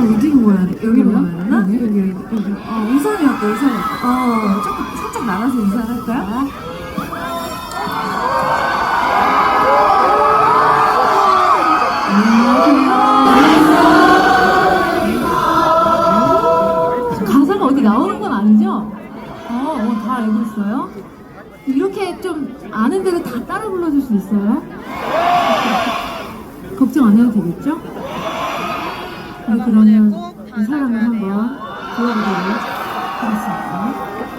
어디로 모여야 돼? 여기로 되나? 여기? 여기, 여기. 어, 우산이었다, 우산이었다. 어, 조금 살짝 나가서 인사할까요? 가사가 어디 나오는 건 아니죠? 어, 어, 다 알고 있어요? 이렇게 좀 아는 대로 다 따라 불러줄 수 있어요? 걱정 안 해도 되겠죠? 네, 그러면 이 사람을 한번 불러보도록 하겠습니다.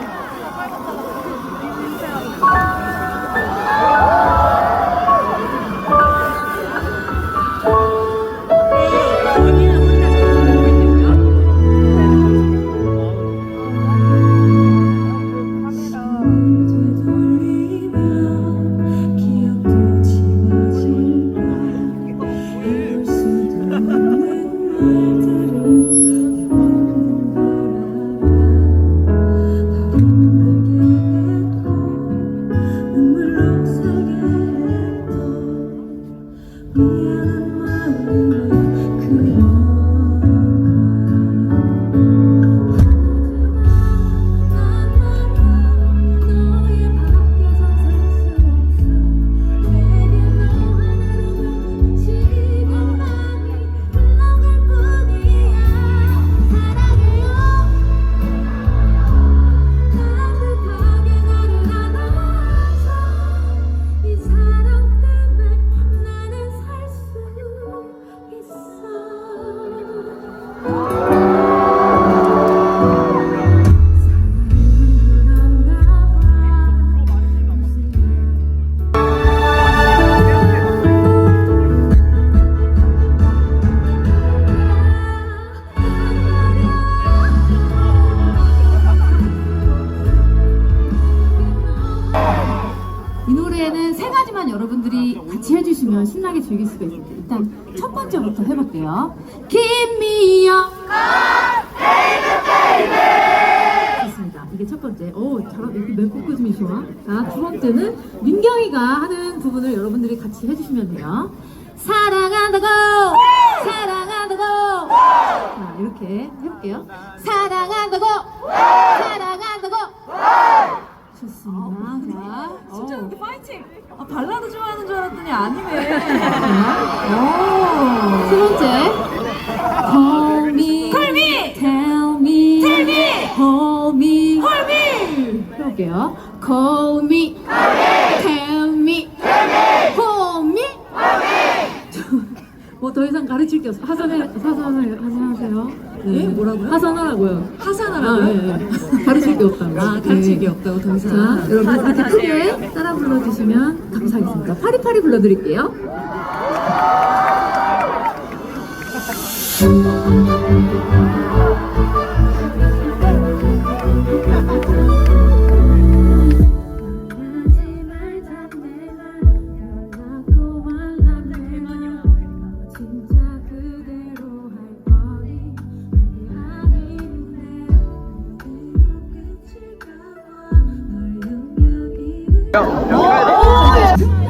해주시면 신나게 즐길 수가 있습니다. 일단 첫 번째부터 해볼게요. 김미영 좋습니다. 이게 첫 번째. 오, 잘하 이렇게 맵고꾸즘이 좋아. 자, 두 번째는 민경이가 하는 부분을 여러분들이 같이 해주시면 돼요. 사랑한다고! 사랑한다고! 자, 이렇게 해볼게요. 사랑한다고! 사랑한다고! 좋습니다. 자, 진짜 어. 파이팅! 아, 발라드 좋아하는 줄 알았더니 아니네. 세 번째. Call me. Call me. Tell me. Tell me. Hold me. Call me. 해볼게요. Call me. Tell me. Hold me. 뭐 더 이상 가르칠 게 없어. 하산해, 하산해, 하산하세요. 예? 뭐라고요? 하산하라고요. 하산하라고요? 아, 예, 예. 가르칠 게 없다고. 아, 가르칠 네. 게 없다고 더 이상. 자, 여러분 이렇게 크게 따라 불러주시면 감사하겠습니다. 파리파리 불러드릴게요. Não, não, não.